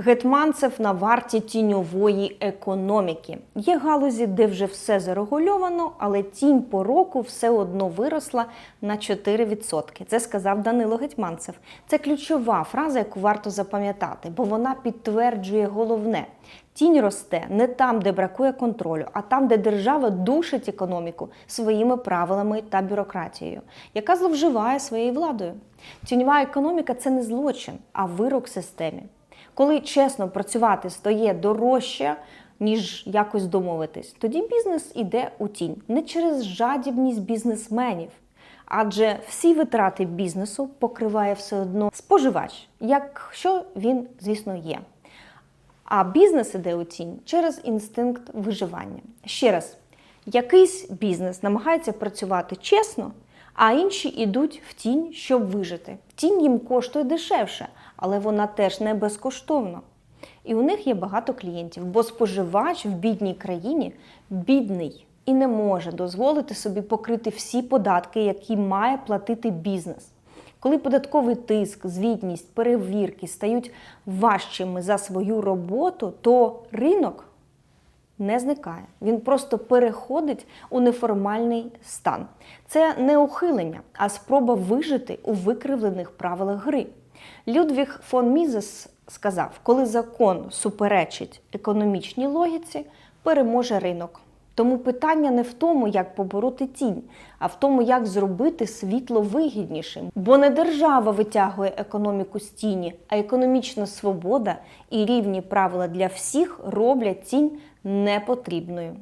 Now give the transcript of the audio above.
Гетманцев на варті тіньової економіки. Є галузі, де вже все зарегульовано, але тінь по року все одно виросла на 4%. Це сказав Данило Гетманцев. Це ключова фраза, яку варто запам'ятати, бо вона підтверджує головне. Тінь росте не там, де бракує контролю, а там, де держава душить економіку своїми правилами та бюрократією, яка зловживає своєю владою. Тіньова економіка це не злочин, а вирок системі. Коли чесно працювати стає дорожче, ніж якось домовитись, тоді бізнес іде у тінь не через жадібність бізнесменів. Адже всі витрати бізнесу покриває все одно споживач, якщо він, звісно, є. А бізнес іде у тінь через інстинкт виживання. Ще раз, якийсь бізнес намагається працювати чесно, а інші йдуть в тінь, щоб вижити. Тінь їм коштує дешевше, але вона теж не безкоштовна. І у них є багато клієнтів, бо споживач в бідній країні бідний і не може дозволити собі покрити всі податки, які має платити бізнес. Коли податковий тиск, звітність, перевірки стають важчими за свою роботу, то ринок не зникає. Він просто переходить у неформальний стан. Це не ухилення, а спроба вижити у викривлених правилах гри. Людвіг фон Мізес сказав: коли закон суперечить економічній логіці, переможе ринок. Тому питання не в тому, як побороти тінь, а в тому, як зробити світло вигіднішим. Бо не держава витягує економіку з тіні, а економічна свобода і рівні правила для всіх роблять тінь непотрібною.